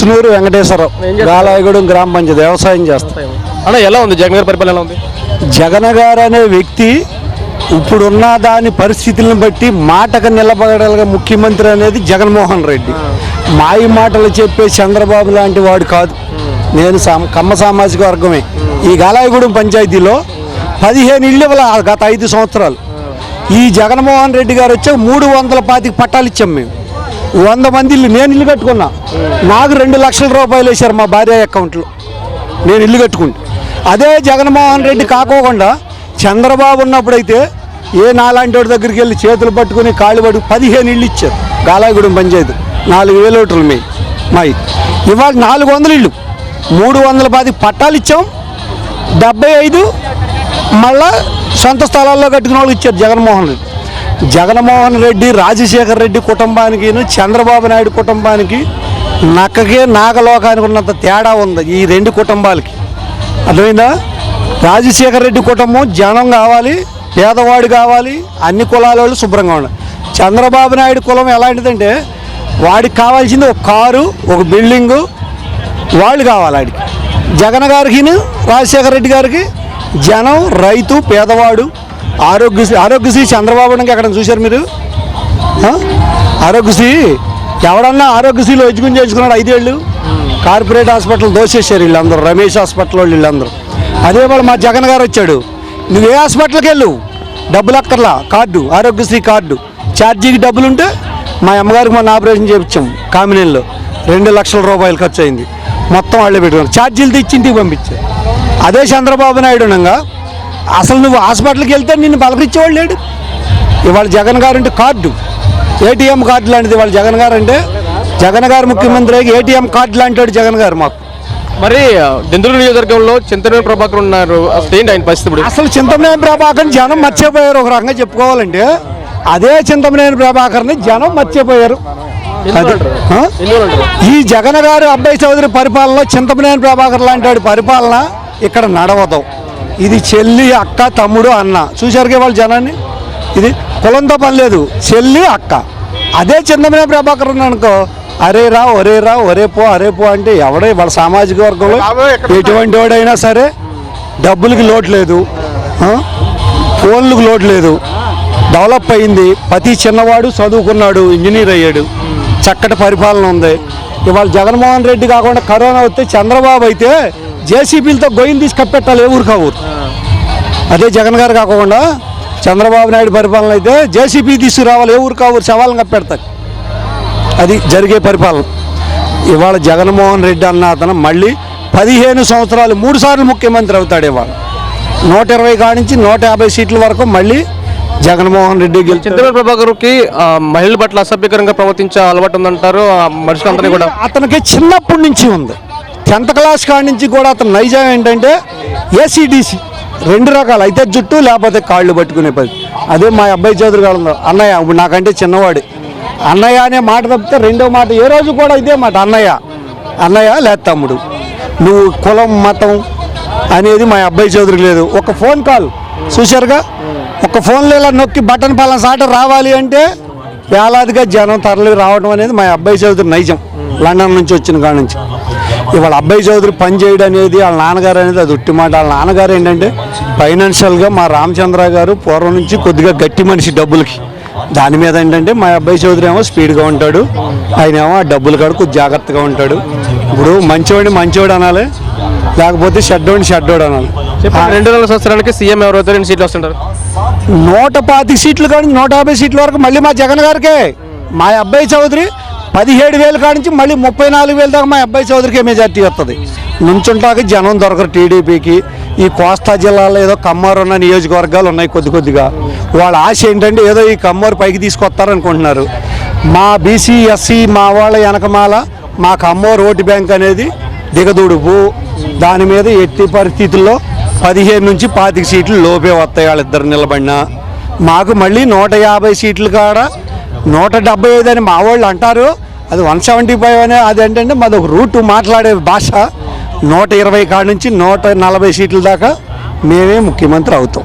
ముసునూరు వెంకటేశ్వరరావు? గాలాయగూడెం గ్రామ పంచాయతీ వ్యవసాయం చేస్తాం అన్న ఎలా ఉంది? జగన్ గారి పరిపాలన ఎలా ఉంది? జగన్ గారు అనే వ్యక్తి ఇప్పుడున్న దాని పరిస్థితులను బట్టి మాటకు నిలబడగల ముఖ్యమంత్రి అనేది జగన్మోహన్ రెడ్డి. మాయి మాటలు చెప్పే చంద్రబాబు లాంటి వాడు కాదు. నేను కమ్మ సామాజిక వర్గమే. ఈ గాలాయగూడెం పంచాయతీలో పదిహేను ఇళ్ళు ఇవ్వాల గత ఐదు సంవత్సరాలు. ఈ జగన్మోహన్ రెడ్డి గారు వచ్చే మూడు వందల పాతిక పట్టాలు ఇచ్చాం మేము. వంద మంది ఇల్లు నేను ఇల్లు కట్టుకున్నా. నాకు రెండు లక్షల రూపాయలు వేశారు మా భార్య అకౌంట్లో. నేను ఇల్లు కట్టుకుంటా. అదే జగన్మోహన్ రెడ్డి కాకోకుండా చంద్రబాబు ఉన్నప్పుడైతే ఏ నాలాంటి వాడి దగ్గరికి వెళ్ళి చేతులు పట్టుకుని కాళ్ళు పట్టుకు పదిహేను ఇళ్ళు ఇచ్చారు. గాలాగూడెం పంచాయతీ. నాలుగు వేల ఓటర్లు మీ మాయి. ఇవాళ నాలుగు వందల ఇళ్ళు. మూడు వందల పది పట్టాలు ఇచ్చాం. డెబ్బై ఐదు మళ్ళా సొంత స్థలాల్లో కట్టుకున్న వాళ్ళకి ఇచ్చారు జగన్మోహన్ రెడ్డి. జగన్మోహన్ రెడ్డి రాజశేఖర్ రెడ్డి కుటుంబానికి చంద్రబాబు నాయుడు కుటుంబానికి నక్కకే నాగలోకానికి ఉన్నంత తేడా ఉంది ఈ రెండు కుటుంబాలకి. అర్థమైందా? రాజశేఖర రెడ్డి కుటుంబం జనం కావాలి పేదవాడు కావాలి అన్ని కులాల వాళ్ళు శుభ్రంగా ఉండాలి. చంద్రబాబు నాయుడు కులం ఎలాంటిదంటే వాడికి కావాల్సింది ఒక కారు ఒక బిల్డింగు వాళ్ళు కావాలి ఆడికి. జగన్ గారికి రాజశేఖర రెడ్డి గారికి జనం రైతు పేదవాడు ఆరోగ్యశ్రీ ఆరోగ్యశ్రీ చంద్రబాబు నాయుడు ఎక్కడ చూశారు మీరు? ఆరోగ్యశ్రీ? ఎవడన్నా ఆరోగ్యశ్రీలో ఎడ్యుకుని చేసుకున్నాడు ఐదేళ్ళు? కార్పొరేట్ హాస్పిటల్ దోసేసారు వీళ్ళందరూ రమేష్ హాస్పిటల్ వాళ్ళు వీళ్ళందరూ. అదే వాళ్ళు మా జగన్ గారు వచ్చాడు. నువ్వు ఏ హాస్పిటల్కి వెళ్ళు? డబ్బులు అక్కర్లా కార్డు ఆరోగ్యశ్రీ కార్డు. ఛార్జీకి డబ్బులు ఉంటే మా అమ్మగారికి మొన్న ఆపరేషన్ చేయించాం కామినేల్లో రెండు లక్షల రూపాయలు ఖర్చు అయింది. మొత్తం వాళ్ళే పెట్టుకున్నారు. ఛార్జీలు తెచ్చి ఇంటికి పంపించారు. అదే చంద్రబాబు నాయుడు ఉండగా అసలు నువ్వు హాస్పిటల్కి వెళ్తే నిన్ను పలకరించేవాళ్ళు లేడు. ఇవాళ జగన్ గారు అంటే కార్డు ఏటీఎం కార్డు లాంటిది ఇవాళ జగన్ గారు అంటే జగన్ గారు ముఖ్యమంత్రి అయ్యి ఏటీఎం కార్డు లాంటి జగన్ గారు మాకు. మరి దెందులూరు నియోజకవర్గంలో చింతనేని ప్రభాకర్ ఉన్నారు. అసలు ఏంటి ఆయన పరిస్థితి ఇప్పుడు? అసలు చింతమనేని ప్రభాకర్ జనం మర్చిపోయారు. ఒక రకంగా చెప్పుకోవాలంటే అదే చింతమనేని ప్రభాకర్ని జనం మర్చిపోయారు. ఈ జగన్ గారు అబ్బాయి చౌదరి పరిపాలనలో చింతమనేని ప్రభాకర్ లాంటి వాడి పరిపాలన ఇక్కడ నడవదు. ఇది చెల్లి అక్క తమ్ముడు అన్న. చూశారుగా వాళ్ళ జనాన్ని? ఇది కులంతో పని లేదు. చెల్లి అక్క. అదే చింతమనేని ప్రభాకర్ అనుకో అరే రా ఒరే రా ఒరే పో అరే పో అంటే ఎవడే వాళ్ళ సామాజిక వర్గంలో ఎటువంటి వాడైనా సరే డబ్బులకి లోటు లేదు? ఫోన్లకు లోటు లేదు. డెవలప్ అయింది. ప్రతి చిన్నవాడు చదువుకున్నాడు ఇంజనీర్ అయ్యాడు. చక్కటి పరిపాలన ఉంది. ఇవాళ జగన్మోహన్ రెడ్డి కాకుండా కరోనా వస్తే చంద్రబాబు అయితే జేసీబీలతో గొయ్యిని తీసి కప్పెట్టాలి ఏ ఊరికి ఊరు? అదే జగన్ గారు కాకుండా చంద్రబాబు నాయుడు పరిపాలన అయితే జేసీబీ తీసుకురావాలి ఏ ఊరికి ఊరు శవాలను కప్పెడతారు. అది జరిగే పరిపాలన. ఇవాళ జగన్మోహన్ రెడ్డి అన్న అతను మళ్ళీ పదిహేను సంవత్సరాలు మూడు సార్లు ముఖ్యమంత్రి అవుతాడు ఇవాళ. నూట ఇరవై కాడి నుంచి నూట యాభై సీట్ల వరకు మళ్ళీ జగన్మోహన్ రెడ్డి చింతనేని ప్రభాకర్కి మహిళల పట్ల అసభ్యకరంగా ప్రవర్తించే అలవాటు ఉందంటారు మనుషులందరినీ కూడా? అతనికి చిన్నప్పటి నుంచి ఉంది. టెన్త్ క్లాస్ కాడి నుంచి కూడా అతను నైజం ఏంటంటే ఏసీడీసీ రెండు రకాలు అయితే జుట్టు లేకపోతే కాళ్ళు పట్టుకునే పది అదే మా అబ్బాయి చౌదరి కాలంలో అన్నయ్య ఇప్పుడు నాకంటే చిన్నవాడు. అన్నయ్య అనే మాట తప్పితే రెండో మాట ఏ రోజు కూడా ఇదే మాట అన్నయ్య. అన్నయ్య లేదు తమ్ముడు. నువ్వు కులం మతం అనేది మా అబ్బాయి చౌదరికి లేదు. ఒక ఫోన్ కాల్. చూశారుగా? ఒక ఫోన్లో ఇలా నొక్కి బటన్ పలానా సాట రావాలి అంటే వేలాదిగా జనం తరలి రావడం అనేది మా అబ్బాయి చదువుతున్న నైజం. లండన్ నుంచి వచ్చిన కాడ నుంచి. ఇవాళ అబ్బాయి చౌదరి పని చేయడం అనేది వాళ్ళ నాన్నగారు అనేది అది ఉట్టి మాట. వాళ్ళ నాన్నగారు ఏంటంటే ఫైనాన్షియల్గా మా రామచంద్ర గారు పూర్వం నుంచి కొద్దిగా గట్టి మనిషి డబ్బులకి. దాని మీద ఏంటంటే మా అబ్బాయి చౌదరి ఏమో స్పీడ్గా ఉంటాడు. ఆయన ఏమో ఆ డబ్బులు కాడు కొద్ది జాగ్రత్తగా ఉంటాడు. ఇప్పుడు మంచివాడిని మంచివాడు అనాలి లేకపోతే షడ్డోడిని షడ్డోడు అనాలి. రెండు వేల సంవత్సరాలకి సీఎం ఎవరైతే రెండు సీట్లు వస్తుంటారు? నూట పాతి సీట్లు కానీ నూట యాభై సీట్ల వరకు మళ్ళీ మా జగన్ గారికే. మా అబ్బాయి చౌదరి పదిహేడు వేలు కాడించి మళ్ళీ ముప్పై నాలుగు వేలు దాకా మా అబ్బాయి చౌదరికి మెజార్టీ వస్తుంది. నుంచుంటాక జనం దొరకరు టీడీపీకి. ఈ కోస్తా జిల్లాలో ఏదో కమ్మారు ఉన్న నియోజకవర్గాలు ఉన్నాయి కొద్ది కొద్దిగా. వాళ్ళ ఆశ ఏంటంటే ఏదో ఈ కమ్మారు పైకి తీసుకొస్తారనుకుంటున్నారు. మా బీసీ ఎస్సీ మా వాళ్ళ వెనకమాల మా కమ్మోరు ఓటు బ్యాంక్ అనేది దిగదుడుపు. దాని మీద ఎట్టి పరిస్థితుల్లో పదిహేను నుంచి పాతిక సీట్లు లోపే వస్తాయి వాళ్ళిద్దరు నిలబడినా. మాకు మళ్ళీ నూట యాభై సీట్లు కాడ నూట డెబ్బై ఐదు అని మా వాళ్ళు అంటారు. అది వన్ సెవెంటీ ఫైవ్ అనే అది ఏంటంటే మాది ఒక రూట్ మాట్లాడే భాష. నూట ఇరవై కాడ నుంచి నూట నలభై సీట్ల దాకా మేమే ముఖ్యమంత్రి అవుతాం.